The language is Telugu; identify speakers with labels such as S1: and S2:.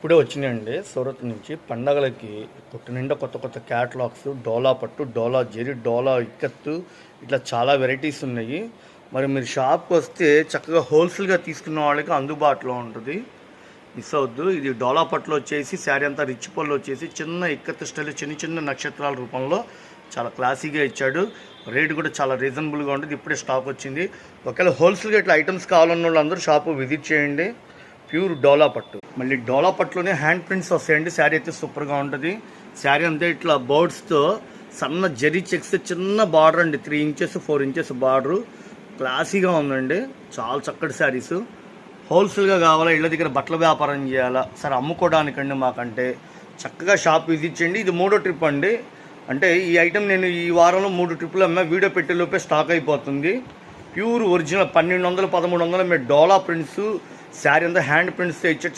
S1: ఇప్పుడే వచ్చినాయండి. సూరత్ నుంచి పండగలకి కొట్టు నిండా కొత్త కొత్త క్యాటలాగ్స్ డోలా పట్టు డోలా జెరీ డోలా ఇక్కత్తు ఇట్లా చాలా వెరైటీస్ ఉన్నాయి. మరి మీరు షాప్కి వస్తే చక్కగా హోల్సేల్గా తీసుకున్న వాళ్ళకి అందుబాటులో ఉంటుంది. మిస్ అవద్దు ఇది డోలా పట్టులో వచ్చేసి శారీ అంతా రిచ్ పళ్ళు వచ్చేసి చిన్న ఇక్కత్తు స్టైల్ చిన్న చిన్న నక్షత్రాల రూపంలో చాలా క్లాసీగా ఇచ్చాడు. రేట్ కూడా చాలా రీజనబుల్గా ఉంటుంది. ఇప్పుడే స్టాక్ వచ్చింది. ఒకవేళ హోల్సేల్గా ఇట్లా ఐటమ్స్ కావాలన్న వాళ్ళందరూ షాపు విజిట్ చేయండి. ప్యూర్ డోలా పట్టు. మళ్ళీ డోలా పట్టులోనే హ్యాండ్ ప్రింట్స్ వస్తాయండి. శారీ అయితే సూపర్గా ఉంటుంది. శారీ అంతా ఇట్లా బర్డ్స్తో సన్న జరీ చెక్స్ చిన్న బార్డర్ అండి. Three inches four inches border. క్లాసీగా ఉందండి. చాలా చక్కటి శారీస్. హోల్సేల్గా కావాలా? ఇళ్ళ దగ్గర బట్టల వ్యాపారం చేయాలా? సరే అమ్ముకోవడానికండి మాకంటే. చక్కగా షాప్ విజిట్ చేయండి. ఇది మూడో ట్రిప్ అండి. అంటే ఈ ఐటెం నేను ఈ వారంలో మూడు ట్రిప్పులు అమ్మా. వీడియో పెట్టేలోపే స్టాక్ అయిపోతుంది. ప్యూర్ ఒరిజినల్ పన్నెండు వందలు పదమూడు వందలు మీరు డోలా ప్రింట్స్. శారీ అంతా హ్యాండ్ ప్రింట్స్తో ఇచ్చారు